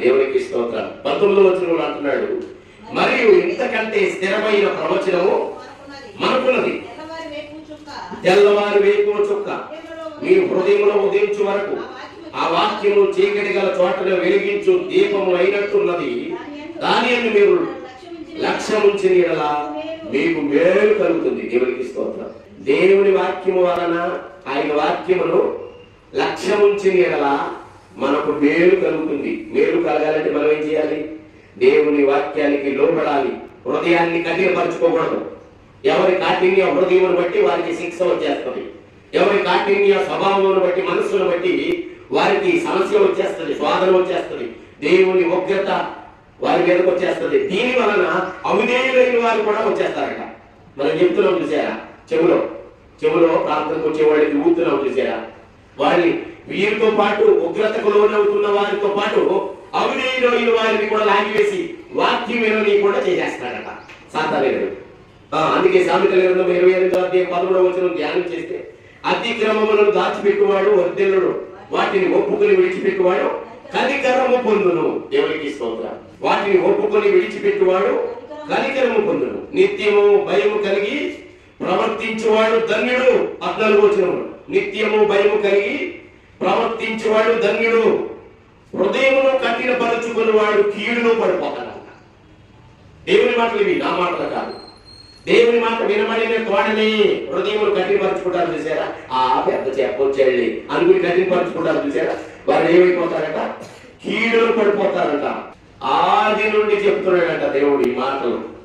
దేవునికి స్తోత్రం పంతొమ్మిదో వచనంలో అంటున్నాడు మరియు ఇంతకంటే స్థిరమైన ప్రవచనము మనకున్నది. తెల్లవారి వేపు చుక్క. తెల్లవారు వేకువ చుక్క హృదయంలో మీ హృదయంలో ఉదయించు వరకు ఆ వాక్యము చీకటి గల చోటలో వెలిగించు దీపము అయినట్టున్నది. దాని అని మీరు లక్ష్యం ఉంచిన మీకు మేలు కలుగుతుంది. దేవునికి స్తోత్రం. దేవుని వాక్యము వలన ఆయన వాక్యమును లక్ష్యం ఉంచిన మనకు మేలు కలుగుతుంది. మేలు కలగాలంటే మనం ఏం చేయాలి? దేవుని వాక్యానికి లోబడాలి. హృదయాన్ని కఠినపరచుకోకూడదు. ఎవరి కాఠిన్య హృదయమును బట్టి వారికి శిక్ష వచ్చేస్తుంది. ఎవరి కాఠిన్య స్వభావమును బట్టి మనస్సును బట్టి వారికి సమస్య వచ్చేస్తుంది శోధన వచ్చేస్తుంది. దేవుని ఉగ్రత వారి మీదకి వచ్చేస్తుంది. దీని వలన అవిధేయులైన వారు కూడా వచ్చేస్తారట. మనం చెప్తున్నాం చూసారా? చెవులో. చెవులో ప్రార్థనకు వచ్చే వాళ్ళకి ఊతున్నాం చూసారా? వారిని వీరితో పాటు ఉగ్రతకు లోనవుతున్న వారితో పాటు అవిధేయులైన వారిని కూడా లాగివేసి వాక్యం వినని కూడా చేసేస్తాడట సాధారణ అందుకే సామెత గ్రంథం ఇరవై ఎనిమిదో అధ్యాయం పదమూడవ వచనం ధ్యానం చేస్తే అతిక్రమములను దాచిపెట్టువాడు వర్ధనుడు వాటిని ఒప్పుకొని విడిచిపెట్టువాడు కనికరము పొందును. దేవునికి స్తోత్ర. వాటిని ఒప్పుకొని విడిచిపెట్టువాడు కనికరము పొందును. నిత్యము భయము కలిగి ప్రవర్తించువాడు ధన్యుడు. పద్నాలుగు వచనము నిత్యము భయము కలిగి ప్రవర్తించువాడు ధన్యుడు. హృదయమును కఠినపరుచుకుని వాడు కీడులో పడిపోతాడు దేవుని మాటలు ఇవి నా మాటలు కాదు. దేవుని మాట వినబడిన తోడని హృదయములు కఠినపరచుకుంటారు చూసారా? ఆ పెద్ద చెప్పొచ్చేళ్ళి అనుకుని కఠినపరచుకుంటారు చూసారా? వారు ఏమైపోతారట? కీడులో పడిపోతారట. ఆది నుండి చెప్తున్నాడట దేవుడు ఈ మాటలు.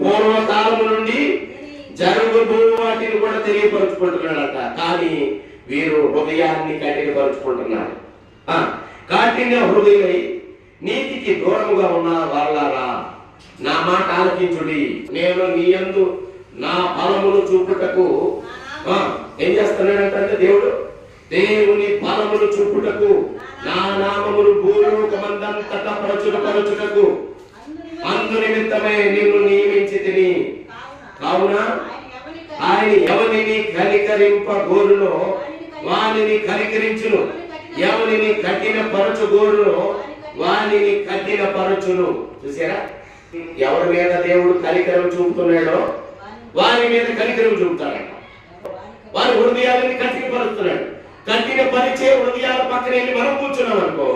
పూర్వకాలము నుండి జరుగుబో వాటిని కూడా తెలియపరుచుకుంటున్నాడట. కానీ వీరు హృదయాన్ని కఠినపరుచుకుంటున్నారు. ఆ, కాఠిన్య హృదయమై నీతికి దూరముగా ఉన్న వాళ్ళారా నా మాట ఆలకించుడి. నేను నీ యందు నా ఫలమును చూపుటకు ఆ, ఏం చేస్తున్నాడంటే దేవుడు? దేవుని ఫలమును చూపుటకు నా నామమును భూలోకమందంతట ప్రచురపరచుటకు. అందు నిమిత్తమే నిన్ను నియమించి తిని. కావున ఆయన ఎవరిని కనికరింప గోరులో వానిని కనికరించును. ఎవరిని కఠిన పరచుగోరును వానిని కఠిన పరచును చూసారా? ఎవరి మీద దేవుడు కనికరం చూపుతున్నాడో వారి మీద కనికరం చూపుతాడట. వారి హృదయాలని కఠినపరుస్తున్నాడు. కఠిన పరిచే హృదయాల పక్కన వెళ్ళి మనం కూర్చున్నాం అనుకో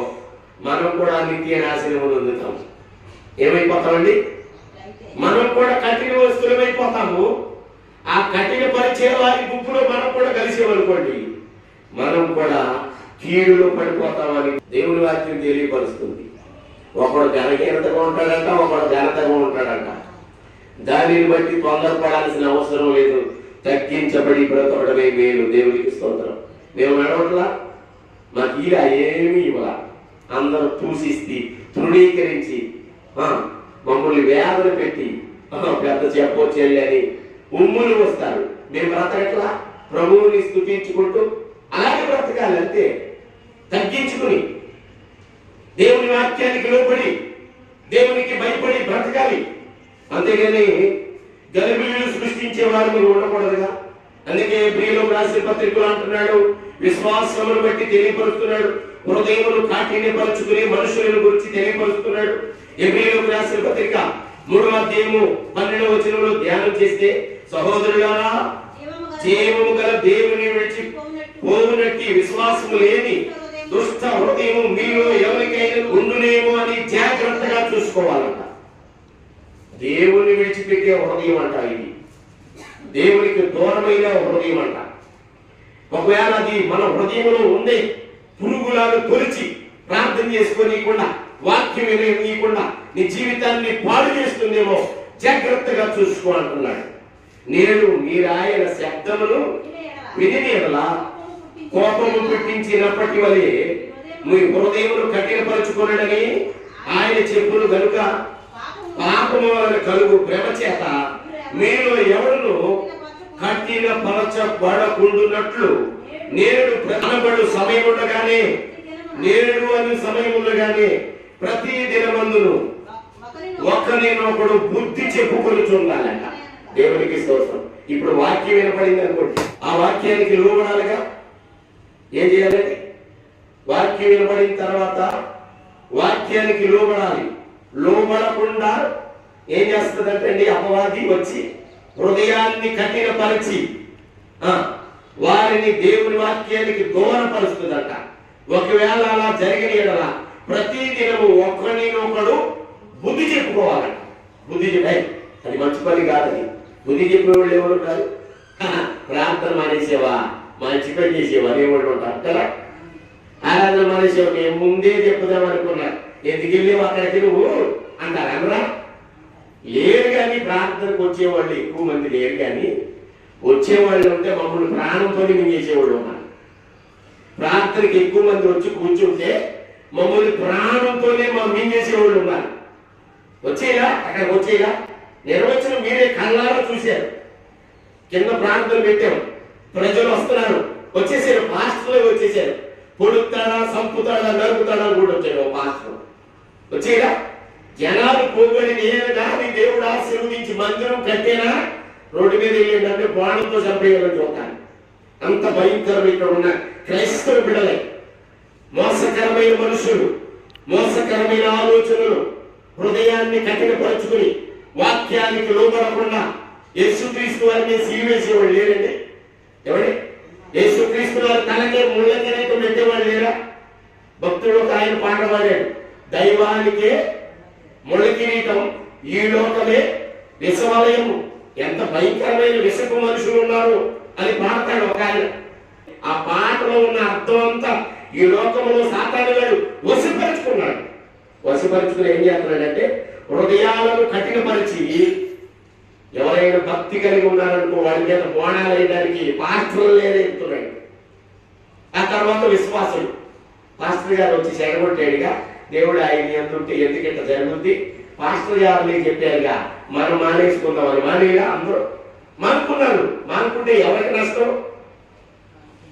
మనం కూడా నిత్య నాశనం అందుతాం ఏమైపోతామండి? మనం కూడా కఠిన వస్తువులమైపోతాము. ఆ కఠిన పరిచయం వారి గుంపులో మనం కూడా కలిసేమనుకోండి కీడులో పడిపోతామని దేవుని వాక్యం తెలియపరుస్తుంది. ఒకడు ఘనహీనతగా ఉంటాడంట ఒకడు ఘనతగా ఉంటాడంట. దానిని బట్టి తొందరపడాల్సిన అవసరం లేదు. తగ్గించబడి బ్రతకడమే మేలు. దేవునికి స్తోత్రం. మేము నడవట్లా? మాకు ఇలా ఏమీ ఇవ్వాల. అందరూ పూసిస్తి తృణీకరించి ఆ, మమ్మల్ని వేదన పెట్టి పెద్ద చెప్పొచ్చేళ్ళి అని ఉమ్ములు వస్తారు. మేము బ్రతకట్లా? ప్రభువుని స్థుతించుకుంటూ అలాగే బ్రతకాలి అంతే. తగ్గించుకుని దేవుని వాక్యానికి లోబడి దేవునికి భయపడి బ్రతకాలి. అంతేగాని గలిబిలు సృష్టించే వారు మీరు ఉండకూడదుగా. అందుకే ప్రియులు రాసిన పత్రికలు అంటున్నాడు విశ్వాసమును బట్టి తెలియపరుస్తున్నాడు హృదయమును కాఠిన్యపరుచుకుని మనుషులను గురించి తెలియపరుస్తున్నాడు. ఎబ్రిలకు రాసిన పత్రిక మూడవ అధ్యాయము పన్నెండవ వచనంలో ధ్యానం చేస్తే సహోదరులారా జీవము గల దేవుని విడిచి పోవునట్టి విశ్వాసము లేని హృదయము మీలో ఎవరికైనా ఉండునేమో అని జాగ్రత్తగా చూసుకోవాలంట. దేవుని విడిచిపెట్టే హృదయం అంట ఇది. దేవునికి దూరమైన హృదయం అంట ఒకవేళ అది మన హృదయంలో ఉండే పురుగులాలు తొలిచి ప్రార్థన చేసుకోనీయకుండా వాక్యం విననీయకుండా నీ జీవితాన్ని పాడు చేస్తుందేమో జాగ్రత్తగా చూసుకో అంటున్నాడు. నేడు మీరాయన శబ్దమును విని కోపము పుట్టించినప్పటి వలె మీ హృదయమును కఠినపరుచుకున్నాడని ఆయన చెప్పును గనుక పాపము కలుగు ప్రేమ చేత మీరు ఎవరు కఠిన పరచబడకుండునట్లు నేడు అనబడు సమయం ఉండగానే నేడు అని సమయం ఉండగానే ప్రతి దినమందును ఒకరినొకడు బుద్ధి చెప్పుకొని చూడాలంట దేవునికి స్తోత్రం. ఇప్పుడు వాక్యం వినపడింది అనుకోండి. ఆ వాక్యానికి లోబడాలిగా? ఏం చేయాలంటే వాక్యం వినపడిన తర్వాత వాక్యానికి లోబడాలి. లోబడకుండా ఏం చేస్తుందంటే అండి అపవాది వచ్చి హృదయాన్ని కఠినపరిచి ఆ, వారిని దేవుని వాక్యానికి దూరపరుస్తుందట ఒకవేళ అలా జరిగిన యెడల ప్రతి దినము ఒకరినొకడు బుద్ధి చెప్పుకోవాలంట. బుద్ధి చెప్పే అది మంచి పని కాదని. బుద్ధి చెప్పేవాళ్ళు ఎవరు కాదు? ప్రార్థన మానేసేవా? మంచి పని చేసేవా? అనేవాళ్ళు ఉంటారు కదా. ఆరాధన మనిషి నేను ముందే చెప్పుదాం అనుకున్నా. ఎందుకు వెళ్ళేవు అక్కడికి నువ్వు? అంటారు అనరా లేరు కానీ ప్రార్థనకు వచ్చేవాళ్ళు ఎక్కువ మంది లేరు కానీ వచ్చేవాళ్ళు ఉంటే మమ్మల్ని ప్రాణంతో మింగేసేవాళ్ళు ఉన్నారు. ప్రార్థనకి ఎక్కువ మంది వచ్చి కూర్చుంటే మమ్మల్ని ప్రాణంతోనే మా మింగేసేవాళ్ళు ఉన్నారు. వచ్చేలా? అక్కడికి వచ్చేలా? నిర్వచనం మీరే కళ్ళారా చూశారు. కింద ప్రాంతం పెట్టాం. ప్రజలు వస్తున్నారు. వచ్చేసారు. పాస్టర్లు వచ్చేసారు. కొడుతాడా సంపుతాడా నరుకుతాడా కూడా వచ్చాడు ఓ పాస్టర్ జనాలు పోగొని నేను కానీ దేవుడు ఆశీర్వదించి మందిరం కట్టేనా? రోడ్డు మీద వెళ్ళేటంటే బాణంతో చంపేయాలని చూస్తాను. అంత భయంకరం ఇక్కడ ఉన్న క్రైస్తవ బిడలే. మోసకరమైన మనుషులు మోసకరమైన ఆలోచనలు హృదయాన్ని కఠినపరచుకుని వాక్యానికి లోపడకుండా యేసుక్రీస్తు వారిని సిలివేసేవాళ్ళు లేరండి. ఎవడే యేసుక్రీస్తు వారు తనకే ముళ్ళ కిరీటం పెట్టేవాళ్ళు లేరా భక్తుడు ఒక ఆయన పాట పాడాడు దైవానికే ముళ్ళ కిరీటం ఈ లోకమే విషవలయము ఎంత భయంకరమైన విషపు మనుషులు ఉన్నారు అని పాడతాడు ఒక ఆయన. ఆ పాటలో ఉన్న అర్థం అంతా ఈ లోకంలో సాతాను గారు వసిపరుచుకున్నాడు వసిపరుచుకుని ఏం చేస్తున్నాడంటే హృదయాలను కఠినపరిచి ఎవరైనా భక్తి కలిగి ఉన్నారనుకో వాడి మీద బోణాలు వేయడానికి పాస్టర్లు లేదెత్తున్నాడు ఆ తర్వాత విశ్వాసం పాస్టర్ గారు వచ్చి చెడగొట్టాడుగా దేవుడు ఆయన ఎందుంటే ఎందుకంటే జరుగుద్ది? పాస్టర్ గారు నేను చెప్పారుగా మనం మానేసుకుందామని మానేగా అందరూ మానుకున్నారు. మానుకుంటే ఎవరికి నష్టం?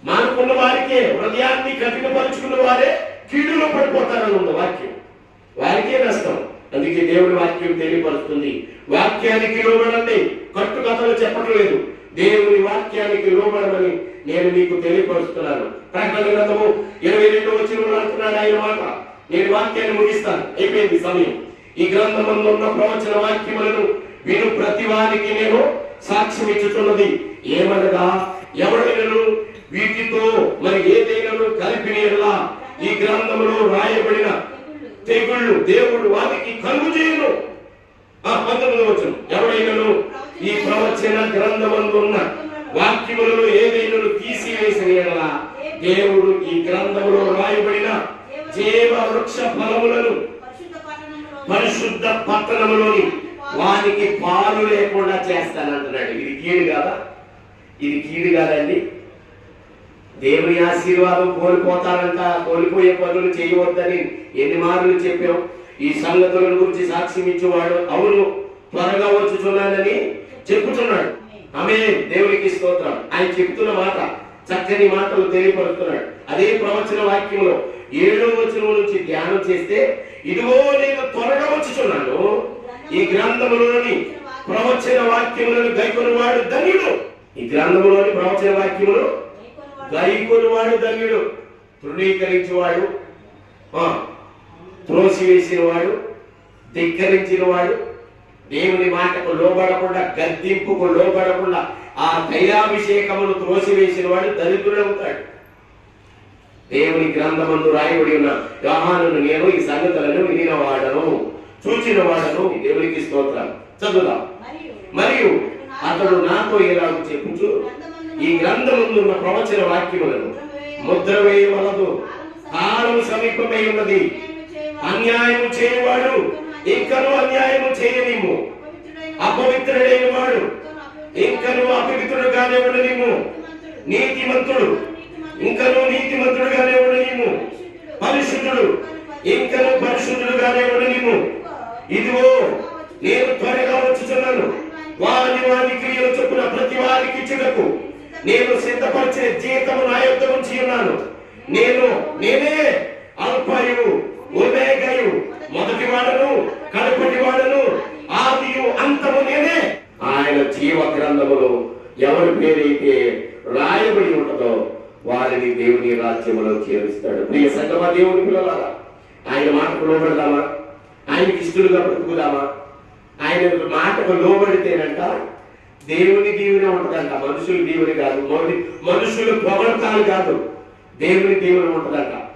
మానుకున్న వారికే హృదయాన్ని కఠినపరుచుకున్న వారే కీడులో పడిపోతారని ఉన్న వాక్యం. వారికే నష్టం. అందుకే దేవుడి వాక్యం తెలియపరుస్తుంది. వాక్యానికి లోబడండి. కట్టుకథలు చెప్పట్లేదు. దేవుని వాక్యానికి లోబడమని నేను మీకు తెలియపరుస్తున్నాను. ప్రకటన గ్రంథము ఇరవై రెండు వచ్చిన అంటున్నాడు ఆయన మాట. నేను వాక్యాన్ని ముగిస్తాను. అయిపోయింది సమయం. ఈ గ్రంథమంలో ఉన్న ప్రవచన వాక్యములను విను. ప్రతి వారికి నేను సాక్ష్యం ఇచ్చుతున్నది ఏమనగా ఎవరైనా వీటితో మరి ఏదైనా కలిపిన ఈ గ్రంథంలో రాయబడిన తెగుళ్ళు దేవుడు వారికి కలుగు చేయను. ఆ పంతొమ్మిది వచ్చిన ఎవరైనా ఈ ప్రవచన గ్రంథమందున్న వాక్యములలో ఏదైనాను చేసిన యెడల దేవుడు ఈ గ్రంథంలో రాయబడిన జీవ వృక్ష ఫలములను పరిశుద్ధ పట్టణములోని వానికి పాలు లేకుండా చేస్తానంటున్నాడు. ఇది కీడు కాదా? ఇది కీడు కాదండి. దేవుని ఆశీర్వాదం కోల్పోతారంట కోల్పోయే పనులు చేయవద్దని ఎన్ని మార్లు చెప్పాం. ఈ సంగతుల గురించి సాక్ష్యం ఇచ్చేవాడు అవును త్వరగా వచ్చుచున్నానని చెప్పుచున్నాడు. ఆమె దేవునికి స్తోత్రం. ఆయన చెప్తున్న మాట చక్కని మాటలు తెలియపరుస్తున్నాడు. అదే ప్రవచన వాక్యంలో ఏడో వచనం నుంచి ధ్యానం చేస్తే ఇదిగో నేను త్వరగా వచ్చుచున్నాను. ఈ గ్రంథములోని ప్రవచన వాక్యములను గైకొనివాడు ధన్యుడు. ఈ గ్రంథములోని ప్రవచన వాక్యములు గైకొనివాడు ధన్యుడు. తృణీకరించేవాడు ఆ, త్రోసివేసిన వాడు ధిక్కరించిన వాడు దేవుని మాటకు లోబడకుండా గద్దింపుకు లోబడకుండా ఆ తైలాభిషేకమును త్రోసివేసిన వాడు దరిద్రుడవుతాడు దేవుని గ్రంథమందు రాయబడి ఉన్న యోహానును నేను ఈ సంగతులను వినిన వాడను చూచిన వాడను దేవునికి స్తోత్రం. చదువుదాం. మరియు అతడు నాతో ఇలాగ చెప్పుచు ఈ గ్రంథమందు ఉన్న ప్రవచన వాక్యములను ముద్ర వేయవలదు కాలం సమీపమై ఉన్నది. అన్యాయము చేయవాడు ఇంకను అన్యాయము చేయనిము అపవిత్రుడైన వాడు ఇంకను అపవిత్రుడుగానే ఉండలేము నీతిమంతుడు. ఇంకను నీతిమంతుడుగానే ఉండలేము పరిశుద్ధుడు. ఇంకను పరిశుద్ధుడుగానే ఉండలేము ఇదిగో నేను త్వరగా వచ్చుచున్నాను. వారి వారి క్రియలు చొప్పున ప్రతి వారికి ఇచ్చుటకు నేను సిద్ధపరిచిన జీతము నా యొక్క ఉంచి ఉన్నాను. నేను నేనే అల్పయు ఒమేగయు మొదటి వాడను కడపటి వాడను ఆదియు అంతము నేనే ఆయన జీవ గ్రంథములో ఏదైతే రాయబడి ఉంటుందో వారిని దేవుని రాజ్యంలో చేరుస్తాడు. ప్రియ సంగమ దేవుని పిల్లలారా ఆయన మాటకు లోబడదామా? ఆయనకి ఇష్టలుగా బ్రతుకుదామా? ఆయన మాటకు లోబడితేనంట దేవుని దీవెన ఉంటుందంట మనుషులు దీవెని కాదు మౌని- మనుషులు పొగడతాలు కాదు దేవుని దీవెన ఉంటుందంట.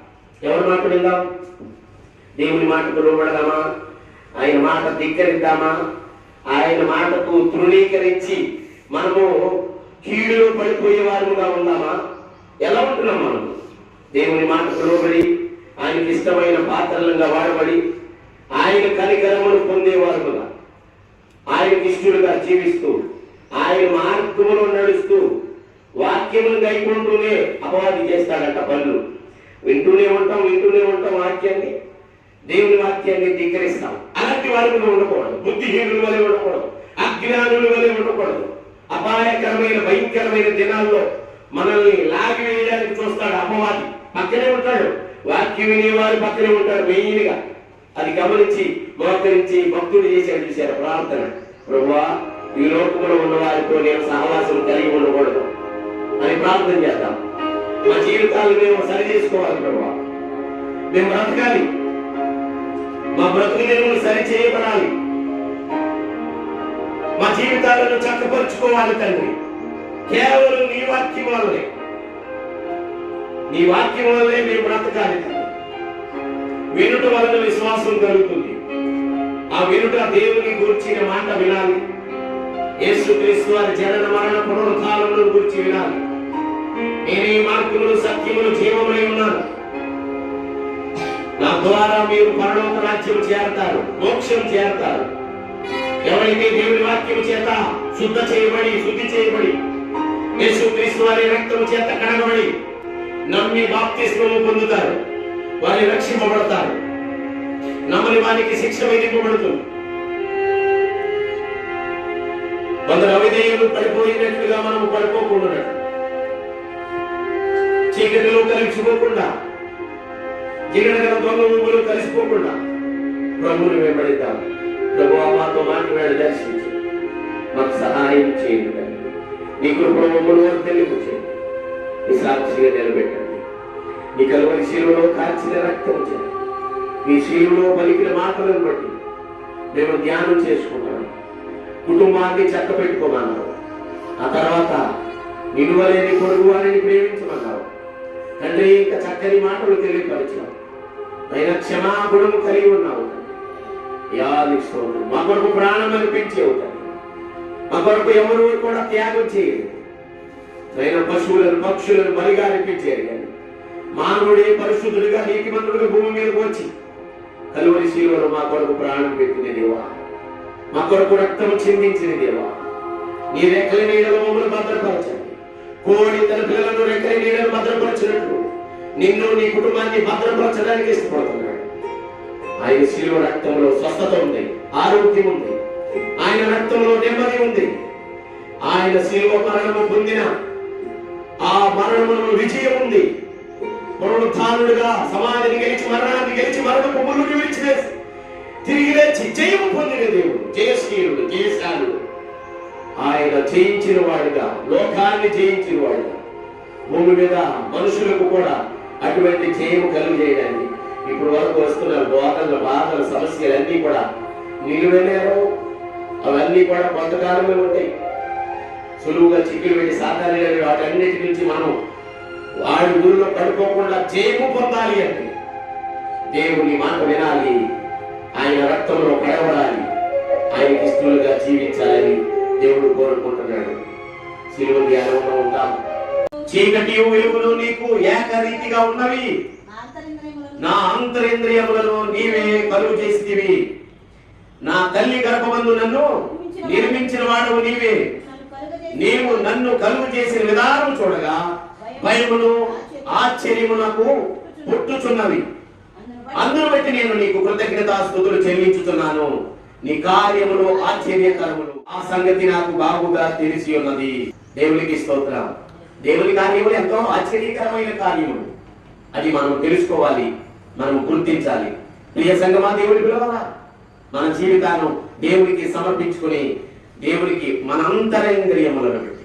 ఎవరి మాట విందాం? దేవుని మాటకు లోబడదామా? ఆయన మాట ధిక్కరిద్దామా? ఆయన మాటకు తృణీకరించి మనము కీడులో పడిపోయే వారుగా ఉన్నామా? ఎలా ఉంటున్నాం మనం? దేవుని మాట లోబడి ఆయనకి ఇష్టమైన పాత్రలుగా వాడబడి ఆయన కనికరమును పొందేవారుగా ఆయనకి ఇష్టలుగా జీవిస్తూ ఆయన మార్గములో నడుస్తూ వాక్యమును గైకుంటూనే అపవాది చేస్తాడంట పనులు వింటూనే ఉంటాం వింటూనే ఉంటాం వాక్యాన్ని. దేవుని వాక్యాన్ని ధిక్కరిస్తాం. అలాంటి వారిని ఉండకూడదు. బుద్ధిహీనుల వలె ఉండకూడదు. అజ్ఞానుల వలె ఉండకూడదు. అపాయకరమైన భయంకరమైన దినాల్లో మనల్ని లాగి వేయడానికి చూస్తాడు అపవాది పక్కనే ఉంటాడు. వాక్యం వినేవారు పక్కనే ఉంటాడు మెయిన్గా. అది గమనించి మోకరించి భక్తుడు చేశాడు చూశారు ప్రార్థన. ప్రభువా ఈ లోకంలో ఉన్న వారితో నేను సహవాసం కలిగి ఉండకూడదు. అని ప్రార్థన చేద్దాం. మా జీవితాలు మేము సరి చేసుకోవాలి ప్రభా మేము బ్రతకాలి. మా బ్రతుకు నిర్మలు సరి చేయబడాలి. జీవితాలను చక్కపరుచుకోవాలి తండ్రి కేవలం నీ వాక్యం వల్లనే నీ వాక్యం వల్లనే మేము బ్రతకాలి వినుట వలన విశ్వాసం కలుగుతుంది. ఆ వినుట దేవుని గురించిన మాట వినాలి. యేసు క్రీస్తు వారి జనన మరణ పునరుద్ధారములను గురించి వినాలి. నేనే మార్గములు సత్యములు జీవములై ఉన్నాను. నా ద్వారా మీరు పరలోక రాజ్యం చేరతారు మోక్షం చేరతారు. ఎవరైతే దేవుని వాక్యం చేత శుద్ధ చేయబడి శుద్ధి చేయబడి యేసు క్రీస్తు వారి రక్తము చేత కడగబడి నమ్మి బాప్తిస్మము పొందుతారు. వారి రక్షింపబడతారు. నమ్మని వారికి శిక్ష విధింపబడుతుంది. కొందరు అవిధేయులు పడిపోయినట్లుగా మనము పడిపోకుండా చీకటిలో కలిసిపోకుండా జిగడగల దొంగ ఊపులు కలిసిపోకుండా ప్రభువుని వెంబడిద్దాం ప్రభు మాతో మాట్లాడి దర్శించి మాకు సహాయం చేయండి తండ్రి. నీ కృపణములు తెలుగు చేయండి నీ సాక్షిగా నిలబెట్టండి. నీ కలువరి శిలువలో కాల్చిన రక్తం చేయండి నీ శిలువలో పలికిన మాటలను బట్టి మేము ధ్యానం చేసుకుంటాం. కుటుంబాన్ని చక్క పెట్టుకోమన్నావు ఆ తర్వాత నిలువలేని పొరుగు వారిని ప్రేమించమన్నావు. తండ్రి ఇంకా చక్కని మాటలు తెలియపరిచావు. అయినా క్షమాగుణము కలిగి ఉన్నావు. తండ్రి. మా కొరకు ప్రాణం అనిపించి అవుతాయి మా కొరకు ఎవరు కూడా త్యాగం చేయలేదు. అయినా పశువులను పక్షులను బలిగా అనిపించారు కానీ మానవుడే పరిశుద్ధుడిగా నీతిమంతుడిగా భూమి మీదకి వచ్చి కలువరి శీలలో మా కొరకు ప్రాణం పెట్టిన దేవా. మా కొరకు రక్తం చిందించిన దేవా. నీ రెక్కల నీడలో మమ్మల్ని భద్రపరచండి. కోడి తన పిల్లలను రెక్కల నీడలు భద్రపరచినట్లు నిన్ను నీ కుటుంబాన్ని భద్రపరచడానికి ఇష్టపడుతున్నాడు ఆయన శిలువ రక్తంలో స్వస్థత ఉంది ఆరోగ్యం ఉంది ఆయన రక్తంలో నెమ్మది ఉంది. ఆయన శిలువ మరణము పొందిన ఆ మరణములో విజయం ఉంది. పునరుత్థానుడుగా సమాధిని గెలిచి మరణాన్ని గెలిచి మరణపు ముళ్ళు విడిచి తిరిగి లేచి జయము పొందిన దేవుడు జయశీలుడు జయశాలుడు. ఆయన జయించిన వాడుగా లోకాన్ని జయించిన వాడుగా. భూమి మీద మనుషులకు కూడా అటువంటి జయము కలుగు చేయడానికి ఇప్పుడు వరకు వస్తున్న గోతలు బాధలు సమస్యలన్నీ కూడా నిలువెళ్ళారు అవన్నీ కూడా కొంతకాలమే ఉంటాయి. సులువుగా చిక్కులు పెట్టి సాధారణ వాటన్నిటి నుంచి మనం వాడి ఊరిలో పడుకోకుండా జయము పొందాలి అంటే దేవుని మాట వినాలి. ఆయన రక్తంలో కడవడాలి. ఆయన ఇష్టలుగా జీవించాలని దేవుడు కోరుకుంటున్నాడు. శిలువ ధ్యానంలో ఉంటాం. చీకటి వెలుగులు నీకు ఏకరీతిగా ఉన్నవి. నా అంతరింద్రియములను నీవే కలుగు చేసితివి. నా తల్లి గర్భమందు నన్ను నిర్మించిన వాడు నీవే. నీవు నన్ను కలుగు చేసిన విధానం చూడగా భయమును ఆశ్చర్యము నాకు పుట్టుచున్నవి. అందును బట్టి నేను నీకు కృతజ్ఞతాస్తుతులు చెల్లించుతున్నాను నీ కార్యములు ఆశ్చర్యకరములు. ఆ సంగతి నాకు బాగుగా తెలిసి ఉన్నది దేవునికి స్తోత్రం. దేవుని కార్యములు ఎంతో ఆశ్చర్యకరమైన కార్యములు. అది మనం తెలుసుకోవాలి. మనం గుర్తించాలి. ప్రియ సంగమా దేవుడి పిలవాలా? మన జీవితాలను దేవుడికి సమర్పించుకుని దేవుడికి మన అంతరంగములను పెట్టి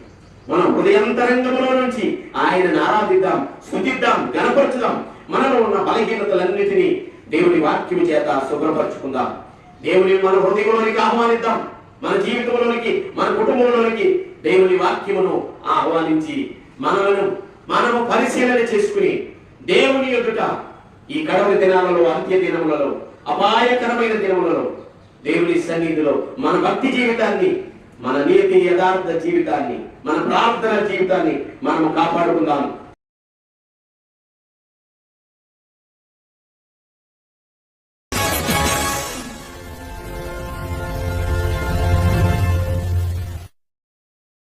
మన హృదయంతరంగములో నుంచి ఆయనను ఆరాధిద్దాం స్థుతిద్దాం గణపరచుదాం. మనలో ఉన్న బలహీనతలన్నిటినీ దేవుని వాక్యము చేత శుభ్రపరచుకుందాం. దేవుని మన హృదయంలోనికి ఆహ్వానిద్దాం. మన జీవితంలోనికి మన కుటుంబంలోనికి దేవుని వాక్యమును ఆహ్వానించి మనలను మనము పరిశీలన చేసుకుని దేవుని ఎదుట ఈ కడవరి దినాలలో అంత్య దినములలో అపాయకరమైన దినములలో దేవుని సన్నిధిలో మన భక్తి జీవితాన్ని మన నీతి యథార్థ జీవితాన్ని మన ప్రార్థన జీవితాన్ని మనము కాపాడుకుందాము.